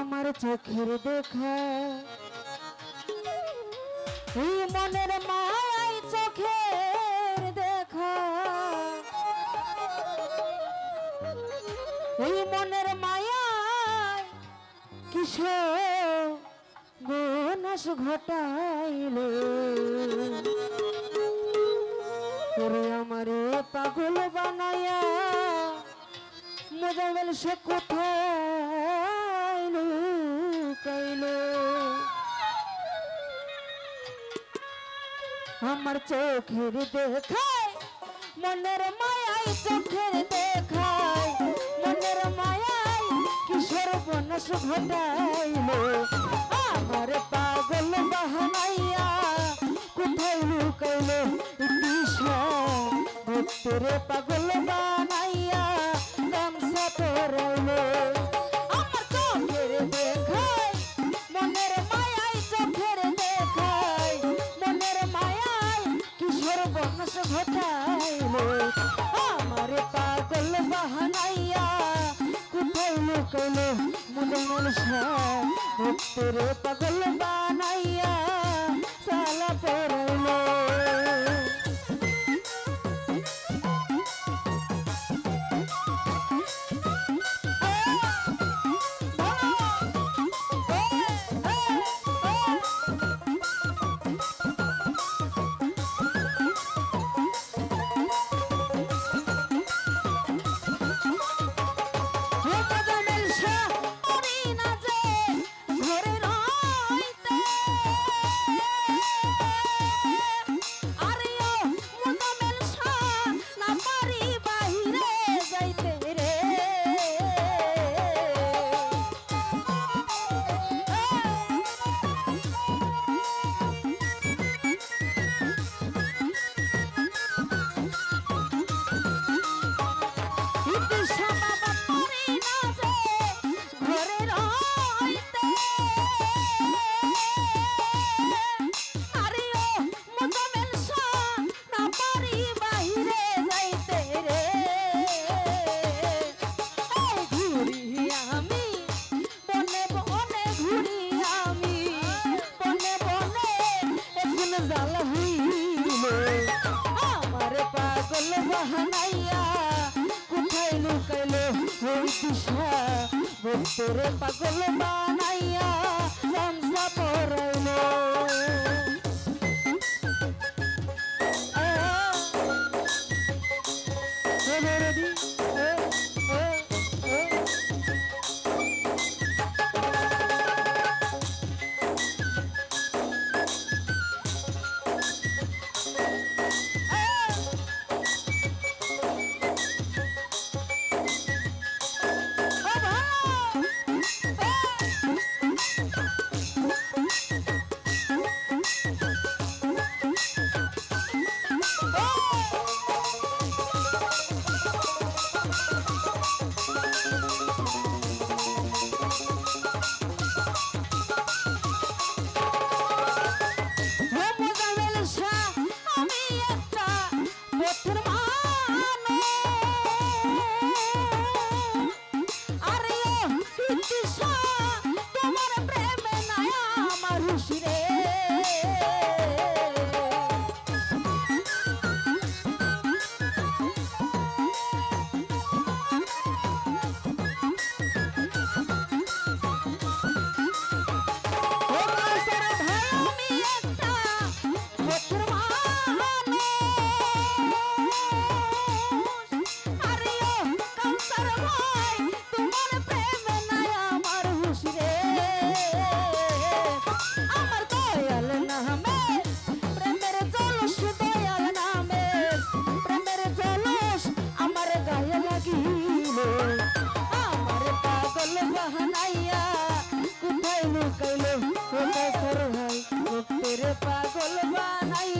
আমার চোখের দেখা। এই মনের মায় চোখের দেখা। এই মনের মায়ায় কিশোর বনাস ঘটাইল? ওরে আমারে পাগল বানায়া মোজাবেল সে কোথায়? আমার চোখের দেখায়, মনের মায়াই চোখের দেখায়, মনের মায়াই কিশোর বনস ঘটাইল? আমার পাগল বাহানাইয়া কোথায় লুকাইল? ভক্তরে পাগল বানাইয়া বংশ ঘটাইল আমার পাগল বাহানাইয়া কোথায় লুকাইল মুদমল শাহ ভক্তরে পাগল বানাইয়া ওই বলতে রে পাগল বানাইয়া মন পরাইল। মোজামেল পাগল কোথায় লুকাইল কোথায় সর ভাই ভক্তের পাগল বানাইয়া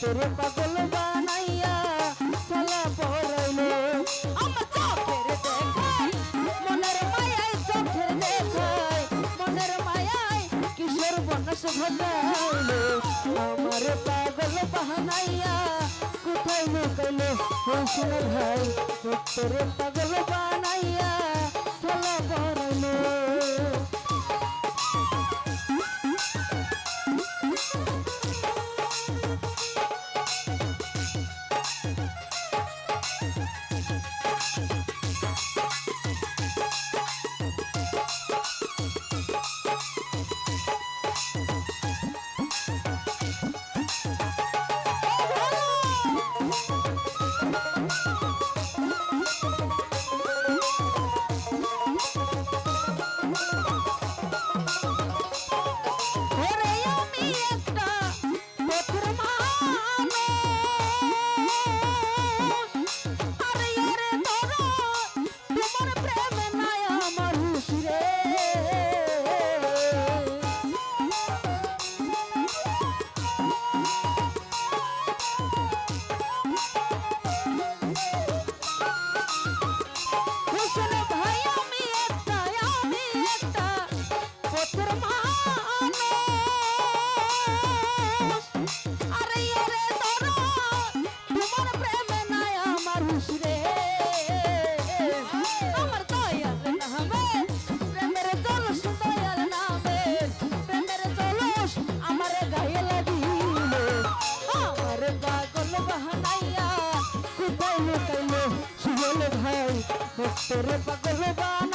তোরে পাগল বানাইয়া সালা পড়াইলো আমার চোখের দেখাই মনের মায়ায় চোখের দেখাই মনের মায়ায় কিশোর বনস ঘটাইলো। আমার পাগল বানাইয়া কোথায় লুকাইলো ও সোনার ভাই তোরে পাগল বানাইয়া ভক্তের পাগল বানাইয়া